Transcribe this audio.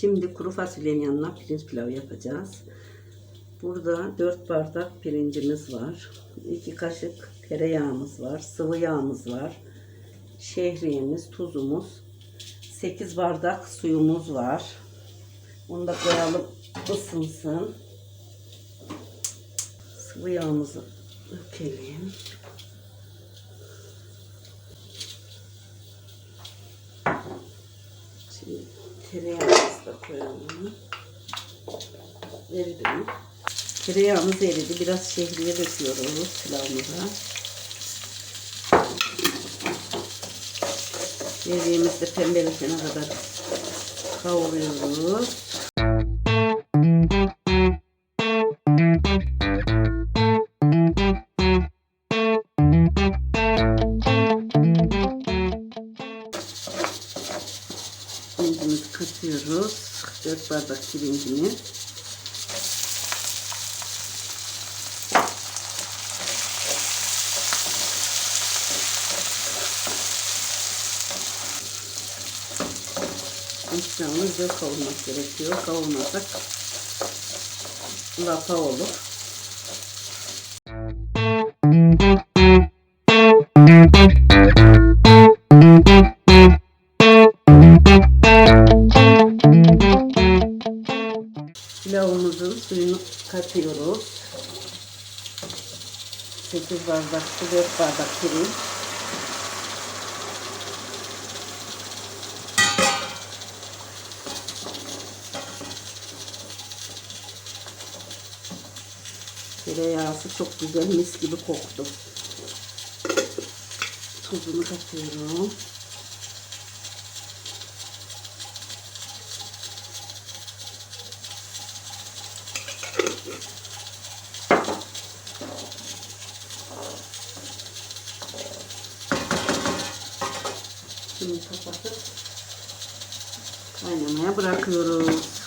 Şimdi kuru fasulyenin yanına pirinç pilavı yapacağız. Burada 4 bardak pirincimiz var. 2 kaşık tereyağımız var. Sıvı yağımız var. Şehriyemiz, tuzumuz. 8 bardak suyumuz var. Onu da koyalım ısınsın. Sıvı yağımızı dökelim. Şimdi tereyağımızı da koyalım. Eridi mi? Tereyağımız eridi. Biraz şehriye döküyoruz pilavımıza. Şehriyemizi de pembeleşene kadar kavuruyoruz. Pirincimizi katıyoruz. 4 bardak pirincini. İnsanı güzel kavurmak gerekiyor. Kavurmasak lapa olur. Pilavımızın suyunu katıyoruz. 8 bardak su, 4 bardak pirinç. Tereyağısı çok güzel mis gibi koktu. Tuzunu katıyorum. Şimdi kapatıp kaynamaya bırakıyoruz.